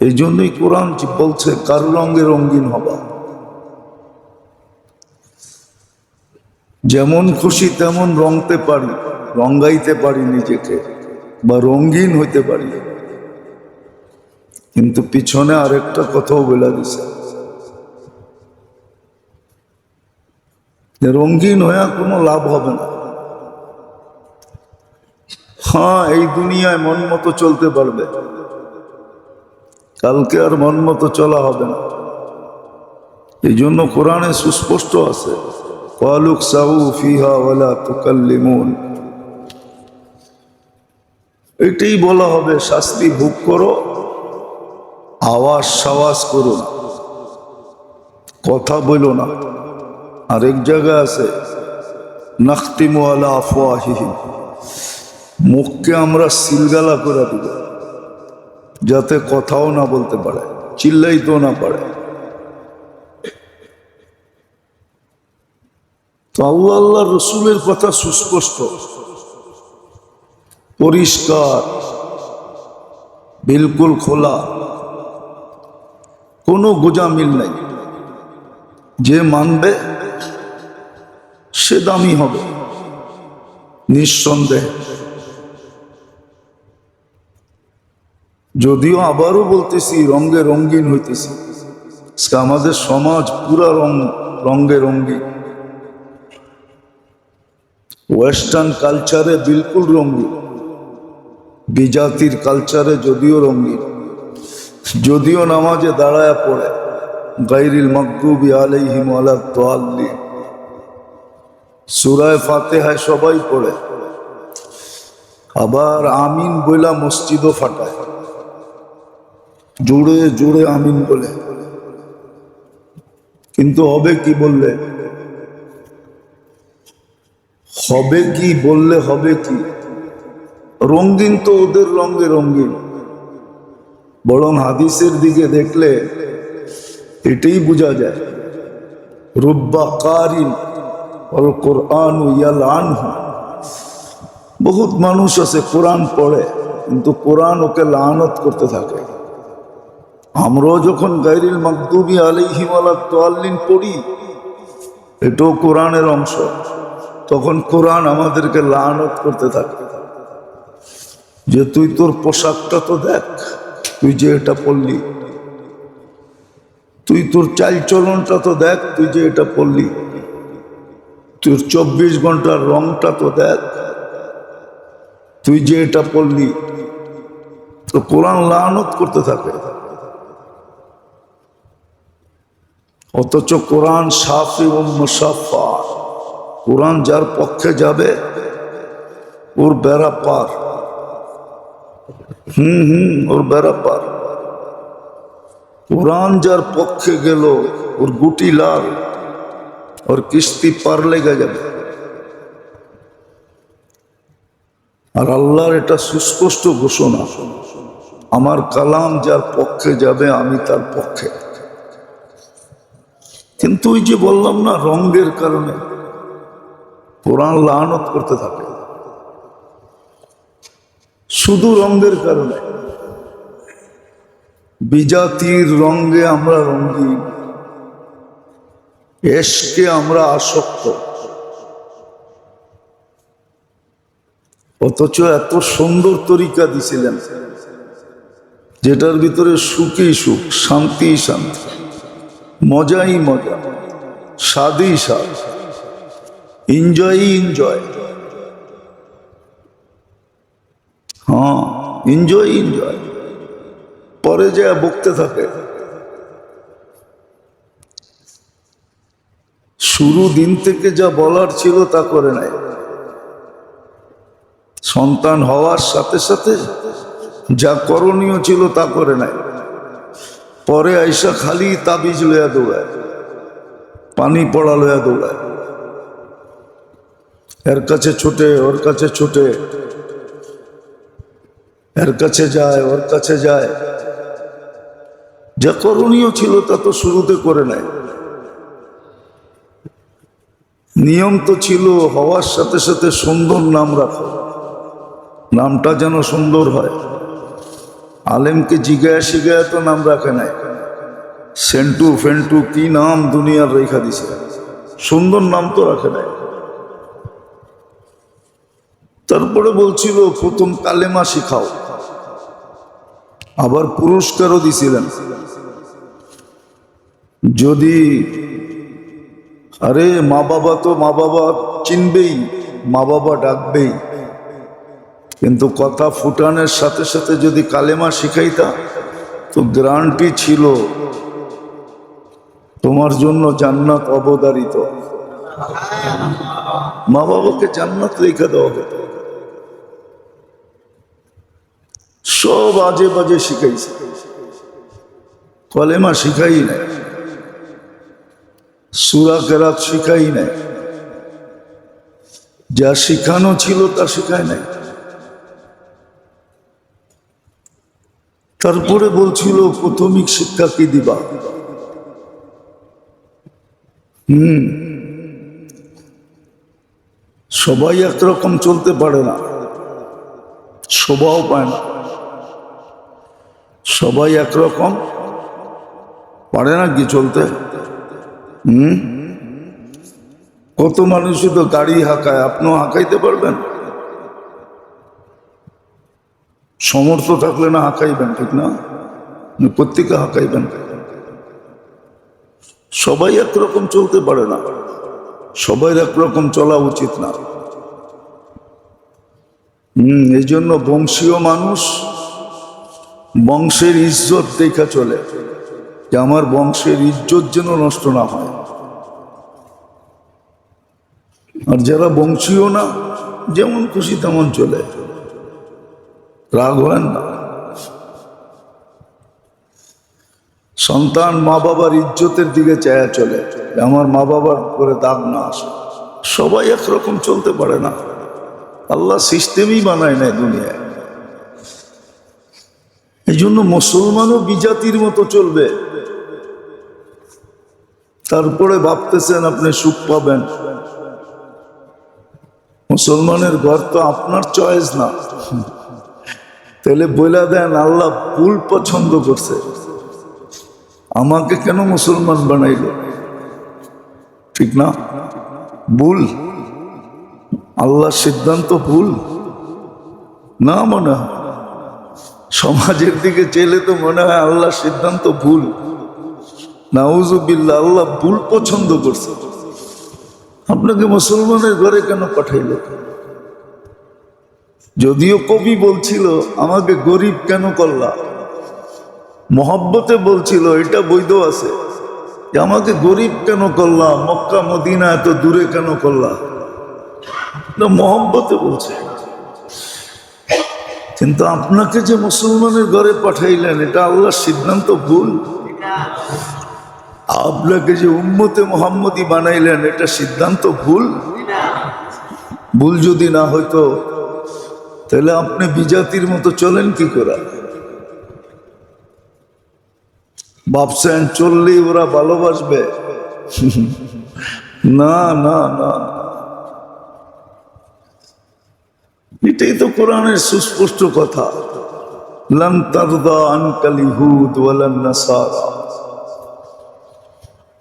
এই জন্যই কোরআন বলছে, কারু রঙে রঙিন হবা? যেমন খুশি তেমন রঙতে পারি রঙ্গাইতে পারি নিজেকে, বা রঙিন হইতে পারি। কিন্তু পিছনে আরেকটা কথাও বলে দিছে। রঙিন হয়ে কোনো লাভ হবে না। হ্যাঁ এই দুনিয়ায় মন মতো চলতে পারবে। কালকে আর মন মতো চলা হবে না। এই জন্য কোরআনে সুস্পষ্ট আছে, কালুক সাউ ফিহা তুকাল্লিমুন। এটাই বলা হবে, শাস্তি ভোগ করো আওয়াজ সাওয়াজ করো কথা বলো না। আরেক জায়গায় আছে, নাখতিমু আলা আফওয়াহিহিম। মুখকে আমরা সিলগালা করে দিব। যাতে কথাও না বলতে পারে, চিল্লাইতেও না পারে। তো আল্লাহ আল্লাহ রসুলের কথা সুস্পষ্ট, পরিষ্কার, বিলকুল খোলা, কোনো গোজামিল নাই। যে মানবে, সে দামি হবে, নিঃসন্দেহে। যদিও আবারও বলতেছি রঙ্গে রঙ্গিন হইতেছি। আমাদের সমাজ পুরা রং রঙ্গে রঙ্গিন ওয়েস্টার্ন কালচারে বিলকুল রঙ্গিন বিজাতির কালচারে যদিও রঙ্গিন যদিও নামাজে দাঁড়ায় পড়ে। গাইরিল মকদুবি আলাইহিম আলা তোয়াল্লি সুরায় ফাতেহায় সবাই পড়ে। আবার আমিন বইলা মসজিদও ফাটায়। জোরে জোরে আমিন বলে। কিন্তু হবে কি বললে? হবে কি বললে হবে কি? রঙ্গিন তো ওদের রঙে রঙ্গিন বরং হাদিসের দিকে দেখলে এটাই বোঝা যায়। রুব্বা কারিন কোরআন ইয়াল আনহু। বহুত মানুষ আছে, কোরআন পড়ে, কিন্তু কোরআন ওকে লানত করতে থাকে। আমরাও যখন গাইরিল মাকদুবি আলাইহিম আলা তোয়াল্লিন পড়ি, এটাও কোরআনের অংশ, তখন কোরআন আমাদেরকে লানত করতে থাকে। যে তুই তোর পোশাকটা তো দেখ, তুই যে এটা পড়লি তুই তোর চাল চলনটা তো দেখ, তুই যে এটা পড়লি তোর চব্বিশ ঘণ্টার রংটা তো দেখ, তুই যে এটা পড়লি তো কোরআন লানত করতে থাকে। অথচ কোরআন সাফি ও মুসাফা কোরআন যার পক্ষে যাবে, ওর বেড়া পার। হুম হুম, ওর বেড়া পার। কোরআন যার পক্ষে গেল, ওর গুটি লাল, ওর কিস্তি পার লেগে যাবে। আর আল্লাহর এটা সুস্পষ্ট ঘোষণা, আমার কালাম যার পক্ষে যাবে, আমি তার পক্ষে। কিন্তু ওই যে বললাম না রঙ্গের কারণে কোরআন লানত করতে থাকে। শুধু রঙ্গের কারণে। বিজাতির রঙ্গে আমরা রঙ্গিন এসকে আমরা আসক্ত। অথচ এত সুন্দর তরিকা দিছিলেন, যেটার ভিতরে সুখই সুখ শান্তি শান্তি। মজাই মজা, স্বাদই স্বাদ এনজয়ই এনজয় হ্যাঁ এনজয় এনজয় পরে যা বকতে থাকে। শুরু দিন থেকে যা বলার ছিল তা করে নাই সন্তান হওয়ার সাথে সাথে যা করণীয় ছিল তা করে নাই পরে আইসা খালি তাবিজ লইয়া দৌড়ায়, পানি পড়া লইয়া দৌড়ায়। এর কাছে ছুটে, ওর কাছে ছুটে। এর কাছে যায়, ওর কাছে যায়। যা করণীয় ছিল তা তো শুরুতে করে নেয়। নিয়ম তো ছিল হওয়ার সাথে সাথে সুন্দর নাম রাখো। নামটা যেন সুন্দর হয়। আলেমকে জিগায়া শিগায়া তো নাম রাখে নাই। সেন্টু ফেন্টু কি নাম দুনিয়ার রেখা দিছে? সুন্দর নাম তো রাখে নাই। তারপরে বলছিল, প্রথম কালেমা শিখাও। আবার পুরস্কারও দিছিলেন। যদি, আরে মা বাবা তো মা বাবা চিনবেই, মা বাবা ডাকবেই। কিন্তু কথা ফুটানের সাথে সাথে যদি কালেমা শিখাইতা, তো গ্রান্টি ছিল তোমার জন্য জান্নাত অবদারিত। মা বাবাকে জান্নাত রেখে দেওয়া হতো। সব আজে বাজে শিখাইছে। কলেমা শিখাই নাই। সুরা কেরাত শিখাই নাই। যা শিখানো ছিল তা শিখায় নাই। তারপরে বলছিল, প্রাথমিক শিক্ষা কি দিবা? হুম। সবাই একরকম চলতে পারে না। শোভাও পায় না। সবাই একরকম। পারে না কি চলতে? হুম। কত মানুষই তো গাড়ি হাঁকায়, আপনিও হাঁকাইতে পারবেন? সমর্থ থাকলে না হাঁকাইবেন, ঠিক না? প্রত্যেকে হাঁকাইবেন সবাই একরকম চলতে পারে না। সবাই একরকম চলা উচিত না। হম এই জন্য বংশীয় মানুষ বংশের ইজ্জত দেখা চলে, যে আমার বংশের ইজ্জত যেন নষ্ট না হয়। আর যারা বংশীয় না, যেমন খুশি তেমন চলে। রাগ হয় না সন্তান মা বাবার ইজ্জতের দিকে চায়া চলে। আমার মা বাবার করে দাগ না আসে। সবাই একরকম চলতে পারে না। আল্লাহ সিস্টেমই বানায় না দুনিয়ায়। এই জন্য মুসলমানও বিজাতির মতো চলবে। তারপরে ভাবতেছেন আপনি সুখ পাবেন। মুসলমানের ঘর তো আপনার চয়েস না। তাহলে বলে দেন, আল্লাহ ভুল পছন্দ করছে। আমাকে কেন মুসলমান বানাইল? ঠিক না? ভুল। আল্লাহর সিদ্ধান্ত ভুল। না মনে হয়। সমাজের দিকে চেলে তো মনে হয় আল্লাহ সিদ্ধান্ত ভুল। নাউজুবিল্লা আল্লাহ ভুল পছন্দ করছে। আপনাকে মুসলমানের ঘরে কেন পাঠাইল? যদিও কবি বলছিল, আমাকে গরিব কেন করলা? মহব্বতে বলছিল, এটা বৈধ আছে। যে, আমাকে গরিব কেন করলা? মক্কা, মদিনা এত দূরে কেন করলা? না মহব্বতে বলছে। কিন্তু আপনাকে যে মুসলমানের ঘরে পাঠাইলেন, এটা আল্লাহর সিদ্ধান্ত ভুল। আপনাকে যে উম্মতে মোহাম্মদী বানাইলেন, এটা সিদ্ধান্ত ভুল। ভুল যদি না হইতো তাহলে আপনি বিজাতির মতো চলেন কি করে? ভাবছেন চললেই ওরা ভালোবাসবে। না না না এটাই তো কোরআনের সুস্পষ্ট কথা।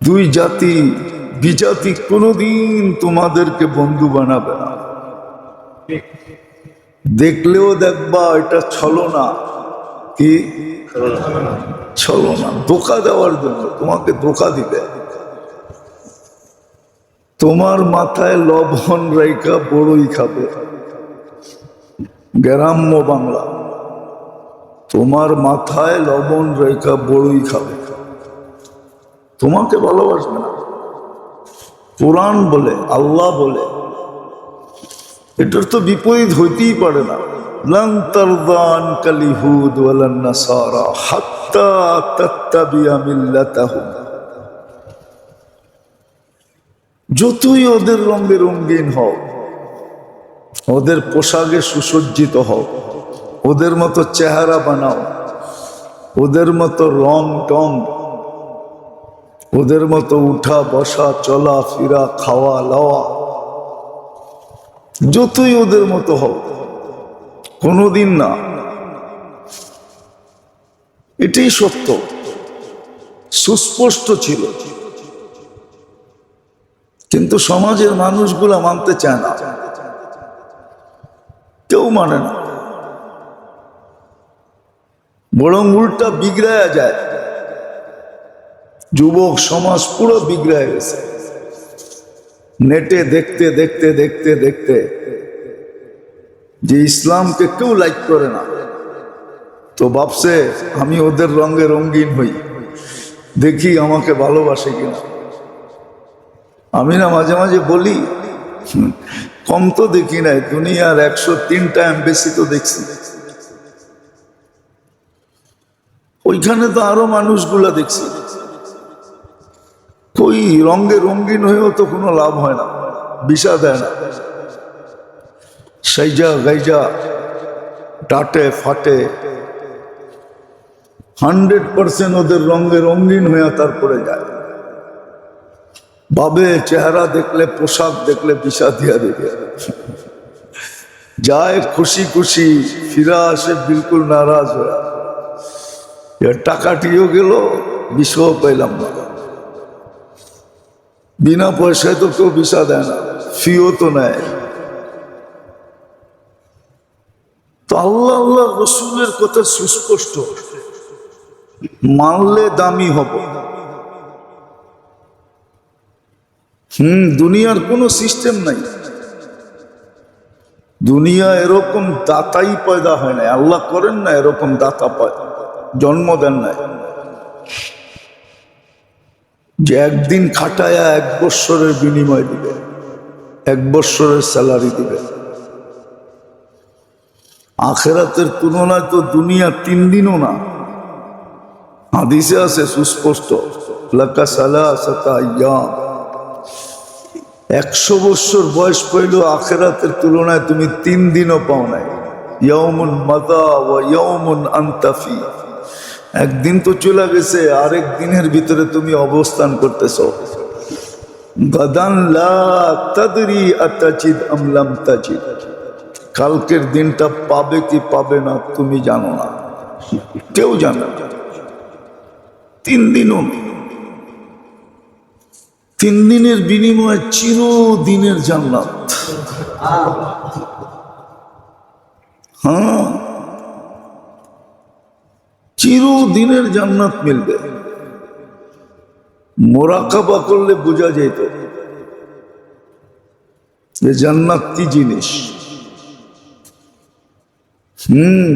দুই জাতি, বিজাতি কোনোদিন তোমাদেরকে বন্ধু বানাবে না। দেখলেও দেখবা এটা ছলো না কি? ছলো না ধোকা দেওয়ার জন্য। তোমাকে ধোকা দিবে। তোমার মাথায় লবণ রেখা বড়ই খাবে। গ্রাম্য বাংলা। তোমার মাথায় লবণ রেখা বড়ই খাবে। তোমাকে ভালোবাসবে না। কোরআন বলে, আল্লাহ বলে এটার তো বিপরীত হইতেই পারে না। যতই ওদের রঙে রঙ্গিন হও, ওদের পোশাকে সুসজ্জিত হও, ওদের মতো চেহারা বানাও, ওদের মতো রং টং, ওদের মতো উঠা বসা চলা ফিরা খাওয়া লাওয়া যতই ওদের মতো হোক কোনোদিন না। এটাই সত্য। সুস্পষ্ট ছিল। কিন্তু সমাজের মানুষগুলা মানতে চায় না। কেউ মানে না। বরং উল্টা বিগড়ায়া যায়। যুবক সমাজ পুরো বিগড়ায় গেছে। নেটে দেখতে দেখতে দেখতে দেখতে যে ইসলামকে কেউ লাইক করে না। তো ভাবছে, আমি ওদের রঙে রঙিন হই। দেখি আমাকে ভালোবাসে কিনা। আমি না মাঝে মাঝে বলি কম তো দেখি নাই, দুনিয়ার একশো তিনটা এম্বেসি তো দেখছি। ওইখানে তো আরও মানুষগুলা দেখছি। কই রঙে রঙিন হয়েও তো কোনো লাভ হয় না বিষা দেয় না। সাইজা গাইজা ডাটে ফাটে, হান্ড্রেড পার্সেন্ট ওদের রঙে রঙিন হয়ে তারপরে যায়। ভাবে চেহারা দেখলে পোশাক, দেখলে বিষা দিয়া দেবে। যায় খুশি খুশি, ফিরা আসে বিলকুল নারাজ হয়ে। টাকাটিও গেল, বিষও পাইলাম না। বিনা পয়সায় তো কেউ বিষা দেয় না ফিও তো নেয়। তো আল্লাহ আল্লাহ রসুলের কথা সুস্পষ্ট। মানলে দামি হব। হুম, দুনিয়ার কোনো সিস্টেম নাই। দুনিয়া এরকম দাতাই পয়দা হয় না আল্লাহ করেন না এরকম দাতা পায় জন্ম দেন নাই। যে একদিন খাটায়া এক বৎসরের বিনিময় দিবে, এক বৎসরের স্যালারি দিবে। আখেরাতের তুলনায় তো দুনিয়া তিন দিনও না। হাদিসে আছে সুস্পষ্ট একশো বৎসর বয়স পাইল আখেরাতের তুলনায় তুমি তিন দিনও পাও নাই। ইয়মুন মাদা ও ইয়মুন আন্তাফি। একদিন তো চলে গেছে, আরেক দিনের ভিতরে তুমি অবস্থান করতেছ। গাদান কালকের দিনটা পাবে কি পাবে না তুমি জানো না। কেউ জানে তিন দিনও তিন দিনের বিনিময়ে চিরদিনের জান্নাত। হ্যাঁ। চিরদিনের জান্নাত মিলবে। মোরাকাবা করলে বোঝা যেত যে জান্নাত কি জিনিস। হুম,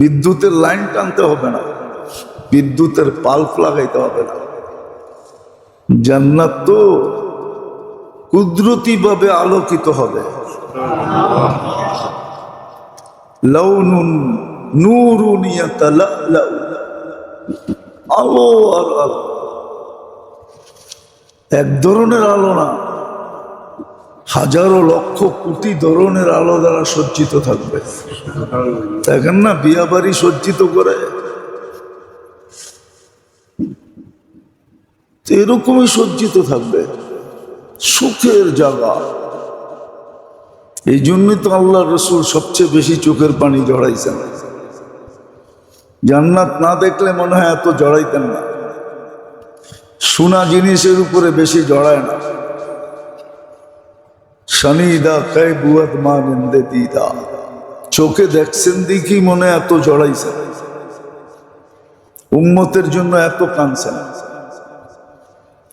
বিদ্যুতের লাইন টানতে হবে না, বিদ্যুতের পাল্প লাগাইতে হবে না। জান্নাত তো কুদরতি ভাবে আলোকিত হবে। লাউনুন নূরুন ইয়াতালাউ আলো আর আলো। এক ধরনের আলো না, হাজারো লক্ষ কোটি ধরনের আলো দ্বারা সজ্জিত থাকবে। দেখেন না বিয়া বাড়ি সজ্জিত করে। এরকমই সজ্জিত থাকবে। সুখের জায়গা। এই জন্যই তো আল্লাহ রসুল সবচেয়ে বেশি চোখের পানি জড়াইছেন। জান্নাত না দেখলে মনে হয় এত জড়াইতেন না। সোনা জিনিসের উপরে বেশি জড়ায় না। শনিদা কে বুয়াত মা নিন্দে দিদা চোখে দেখছেন দেখি মনে এত জড়াইছেন উম্মতের জন্য এত কানছেন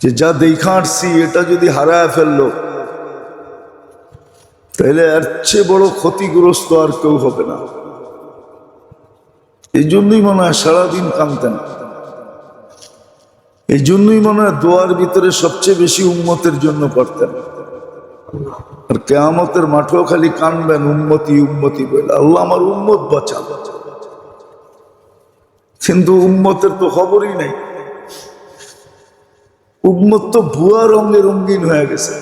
যে যা দেখা আসছি এটা যদি হারায় ফেলল তাহলে এর চেয়ে বড় ক্ষতিগ্রস্ত আর কেউ হবে না। এই জন্যই মনে হয় সারাদিন কানতেন এই জন্যই মনে হয় দোয়ার ভিতরে সবচেয়ে বেশি উন্মতের জন্য করতেন আর কেয়ামতের মাঠেও খালি কানবেন উন্মতি উন্মতি বলে আল্লাহ আমার উন্মত বাঁচান। কিন্তু উন্মতের তো খবরই নেই। উন্মত তো ভুয়া রঙে রঙিন হয়ে গেছে।